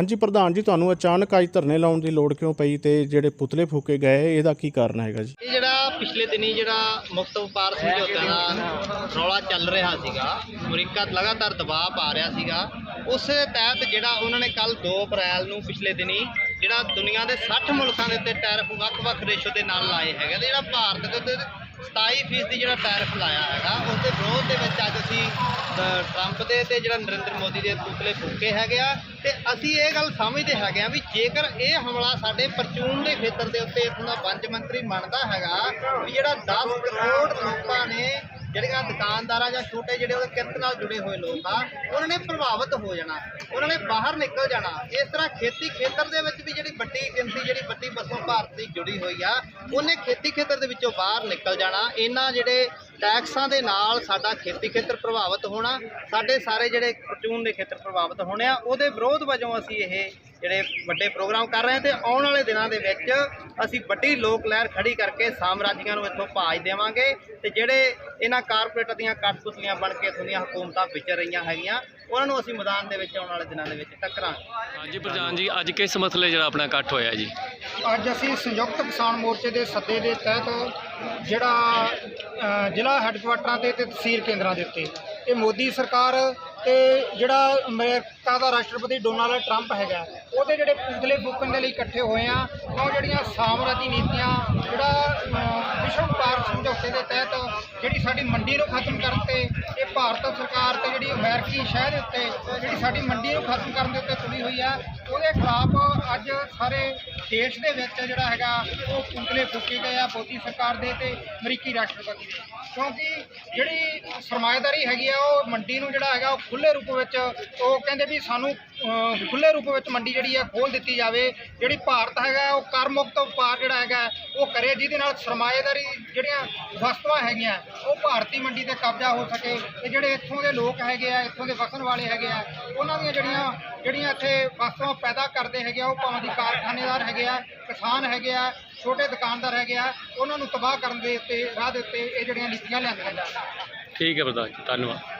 ਹਾਂਜੀ, ਪ੍ਰਧਾਨ ਜੀ, ਤੁਹਾਨੂੰ ਅਚਾਨਕ ਅੱਜ ਧਰਨੇ ਲਾਉਣ ਦੀ ਲੋੜ ਕਿਉਂ ਪਈ ਤੇ ਜਿਹੜੇ ਪੁਤਲੇ ਫੂਕੇ ਗਏ, ਇਹਦਾ ਕੀ ਕਾਰਨ ਹੈਗਾ ਜੀ? ਇਹ ਜਿਹੜਾ ਪਿਛਲੇ ਦਿਨੀ ਜਿਹੜਾ ਮੁਕਤ ਵਪਾਰ ਸਮਝੌਤੇ ਦਾ ਰੌਲਾ ਚੱਲ ਰਿਹਾ ਸੀਗਾ, ਅਮਰੀਕਾ ਲਗਾਤਾਰ ਦਬਾਅ ਪਾ ਰਿਹਾ ਸੀਗਾ, ਉਸੇ ਤਹਿਤ ਜਿਹੜਾ ਉਹਨਾਂ ਨੇ ਕੱਲ 2 ਅਪ੍ਰੈਲ ਨੂੰ ਪਿਛਲੇ ਦਿਨੀ ਜਿਹੜਾ ਦੁਨੀਆ ਦੇ 60 ਮੁਲਕਾਂ ਦੇ ਉੱਤੇ ਟੈਰਿਫ ਵੱਖ-ਵੱਖ ਰੇਸ਼ੋ ਦੇ ਨਾਲ ਲਾਏ ਹੈਗੇ ਤੇ ਜਿਹੜਾ ਭਾਰਤ ਦੇ ਉੱਤੇ 27% ਜਿਹੜਾ ਟੈਰਿਫ ਲਾਇਆ ਹੈਗਾ ਉਸ ਦੇ ਵਿਰੋਧ ਦੇ ਵਿੱਚ ਅੱਜ ਅਸੀਂ ਟਰੰਪ ਦੇ ਤੇ ਜਿਹੜਾ ਨਰਿੰਦਰ ਮੋਦੀ ਦੇ ਪੁਤਲੇ ਫੂਕੇ ਹੈਗੇ ਆ, ਤੇ ਅਸੀਂ ਇਹ ਗੱਲ ਸਮਝਦੇ ਹੈਗੇ ਆ ਵੀ ਜੇਕਰ ਇਹ ਹਮਲਾ ਸਾਡੇ ਪਰਚੂਨ ਦੇ ਖੇਤਰ ਦੇ ਉੱਤੇ ਇੱਥੋਂ ਦਾ ਵਣਜ ਮੰਤਰੀ ਮੰਨਦਾ ਹੈਗਾ, ਵੀ ਜਿਹੜਾ 10 ਕਰੋੜ ਲੋਕਾਂ ਨੇ ਜਿਹੜੀਆਂ ਦੁਕਾਨਦਾਰਾਂ ਜਾਂ ਛੋਟੇ ਜਿਹੜੇ ਉਹਦੇ ਕਿਰਤ ਨਾਲ ਜੁੜੇ ਹੋਏ ਲੋਕ ਆ, ਉਹਨਾਂ ਨੇ ਪ੍ਰਭਾਵਿਤ ਹੋ ਜਾਣਾ, ਉਹਨਾਂ ਨੇ ਬਾਹਰ ਨਿਕਲ ਜਾਣਾ, ਇਸ ਤਰ੍ਹਾਂ ਖੇਤੀ ਖੇਤਰ ਦੇ ਵਿੱਚ ਵੀ ਜਿਹੜੀ ਵੱਡੀ ਗਿਣਤੀ ਜਿਹੜੀ ਵੱਡੀ ਭਾਰਤ ਦੀ ਜੁੜੀ ਹੋਈ ਆ, ਉਹਨੇ ਖੇਤੀ ਖੇਤਰ ਦੇ ਵਿੱਚੋਂ ਬਾਹਰ ਨਿਕਲ ਜਾਣਾ। ਇਹਨਾਂ ਜਿਹੜੇ ਟੈਕਸਾਂ ਦੇ ਨਾਲ ਸਾਡਾ ਖੇਤੀ ਖੇਤਰ ਪ੍ਰਭਾਵਿਤ ਹੋਣਾ, ਸਾਡੇ ਸਾਰੇ ਜਿਹੜੇ ਪ੍ਰਚੂਨ ਦੇ ਖੇਤਰ ਪ੍ਰਭਾਵਿਤ ਹੋਣੇ ਆ, ਉਹਦੇ ਵਿਰੋਧ ਵਜੋਂ ਅਸੀਂ ਇਹ ਜਿਹੜੇ ਵੱਡੇ ਪ੍ਰੋਗਰਾਮ ਕਰ ਰਹੇ ਹਾਂ ਤੇ ਆਉਣ ਵਾਲੇ ਦਿਨਾਂ ਦੇ ਵਿੱਚ ਅਸੀਂ ਵੱਡੀ ਲੋਕ ਲਹਿਰ ਖੜੀ ਕਰਕੇ ਸਾਮਰਾਜੀਆਂ ਨੂੰ ਇੱਥੋਂ ਭਾਜ ਦੇਵਾਂਗੇ ਤੇ ਜਿਹੜੇ ਇਹਨਾਂ ਕਾਰਪੋਰੇਟ ਦੀਆਂ ਕਠਪੁਤਲੀਆਂ ਬਣ ਕੇ ਇੱਥੋਂ ਦੀਆਂ ਹਕੂਮਤਾਂ ਵਿਚਰ ਰਹੀਆਂ ਹੈਗੀਆਂ, ਉਹਨਾਂ ਨੂੰ ਅਸੀਂ ਮੈਦਾਨ ਦੇ ਵਿੱਚ ਆਉਣ ਵਾਲੇ ਦਿਨਾਂ ਦੇ ਵਿੱਚ ਟੱਕਰਾਂਗੇ। ਹਾਂਜੀ ਪ੍ਰਧਾਨ ਜੀ, ਅੱਜ ਕਿਸ ਮਸਲੇ ਜਿਹੜਾ ਆਪਣਾ ਇਕੱਠ ਹੋਇਆ ਜੀ? ਅੱਜ ਅਸੀਂ ਸੰਯੁਕਤ ਕਿਸਾਨ ਮੋਰਚੇ ਦੇ ਸੱਦੇ ਦੇ ਤਹਿਤ ਜਿਹੜਾ ਜ਼ਿਲ੍ਹਾ ਹੈੱਡਕੁਆਟਰਾਂ ਤੇ ਤੇ ਤਹਿਸੀਲ ਕੇਂਦਰਾਂ ਦੇ ਉੱਤੇ ਇਹ ਮੋਦੀ ਸਰਕਾਰ ਤੇ ਜਿਹੜਾ ਅਮਰੀਕਾ ਦਾ ਰਾਸ਼ਟਰਪਤੀ ਡੋਨਾਲਡ ਟਰੰਪ ਹੈਗਾ, ਉਹਦੇ ਜਿਹੜੇ ਪੁਤਲੇ ਫੂਕਣ ਦੇ ਲਈ ਇਕੱਠੇ ਹੋਏ ਆ, ਉਹ ਜਿਹੜੀਆਂ ਸਾਮਰਾਜੀ ਨੀਤੀਆਂ, ਜਿਹੜਾ ਅ, ਦੇ ਤਹਿਤ ਜਿਹੜੀ ਸਾਡੀ ਮੰਡੀ ਨੂੰ ਖਤਮ ਕਰਨ ਤੇ ਇਹ ਭਾਰਤ ਸਰਕਾਰ ਤੇ ਜਿਹੜੀ ਅਮਰੀਕੀ ਸ਼ਹਿਰ ਦੇ ਉੱਤੇ ਜਿਹੜੀ ਸਾਡੀ ਮੰਡੀ ਨੂੰ ਖਤਮ ਕਰਨ ਦੇ ਉੱਤੇ ਤੁਲੀ ਹੋਈ ਆ ਉਹਦੇ ਖਿਲਾਫ ਅੱਜ ਸਾਰੇ ਦੇਸ਼ ਦੇ ਵਿੱਚ ਜਿਹੜਾ ਹੈਗਾ ਉਹ ਪੁਤਲੇ ਫੂਕੇ ਗਏ ਆ ਮੋਦੀ ਸਰਕਾਰ ਦੇ ਤੇ ਅਮਰੀਕੀ ਰਾਸ਼ਟਰਪਤੀ ਦੇ। ਕਿਉਂਕਿ ਜਿਹੜੀ ਸਰਮਾਇਦਾਰੀ ਹੈਗੀ ਆ ਉਹ ਮੰਡੀ ਨੂੰ ਜਿਹੜਾ ਹੈਗਾ ਉਹ ਖੁੱਲੇ ਰੂਪ ਵਿੱਚ ਉਹ ਕਹਿੰਦੇ ਵੀ ਸਾਨੂੰ ਅਹ, ਖੁੱਲੇ ਰੂਪ ਵਿੱਚ ਮੰਡੀ ਜਿਹੜੀ ਹੈ ਖੋਲ ਦਿੱਤੀ ਜਾਵੇ। ਜਿਹੜੀ ਭਾਰਤ ਹੈਗਾ ਉਹ ਕਰ ਮੁਕਤ ਵਪਾਰ ਜਿਹੜਾ ਹੈਗਾ ਉਹ ਕਰੇ ਜਿਹਦੇ ਨਾਲ ਸਰਮਾਇਦਾਰੀ ਜਿਹੜੀਆਂ ਵਸਤੂਆਂ ਹੈਗੀਆਂ ਉਹ ਭਾਰਤੀ ਮੰਡੀ ਤੇ ਕਬਜ਼ਾ ਹੋ ਸਕੇ। ਤੇ ਜਿਹੜੇ ਇੱਥੋਂ ਦੇ ਲੋਕ ਹੈਗੇ ਆ ਇੱਥੋਂ ਦੇ ਵਸਣ ਵਾਲੇ ਹੈਗੇ ਆ ਉਹਨਾਂ ਦੀਆਂ ਜਿਹੜੀਆਂ ਜਿਹੜੀਆਂ ਇੱਥੇ ਵਸਤੂਆਂ ਪੈਦਾ ਕਰਦੇ ਹੈਗੇ ਆ ਉਹ ਭਾਵੇਂ ਦੀ ਕਾਰਖਾਨੇਦਾਰ ਹੈਗੇ ਆ ਕਿਸਾਨ ਹੈਗੇ ਆ ਛੋਟੇ ਦੁਕਾਨਦਾਰ ਹੈਗੇ ਆ, ਉਹਨਾਂ ਨੂੰ ਤਬਾਹ ਕਰਨ ਦੇ ਉੱਤੇ, ਰਾਹ ਦੇ ਉੱਤੇ ਇਹ ਜਿਹੜੀਆਂ ਨੀਤੀਆਂ ਲਿਆਂਦੀਆਂ ਜਾ ਠੀਕ ਹੈ ਪ੍ਰਧਾਨ ਜੀ, ਧੰਨਵਾਦ।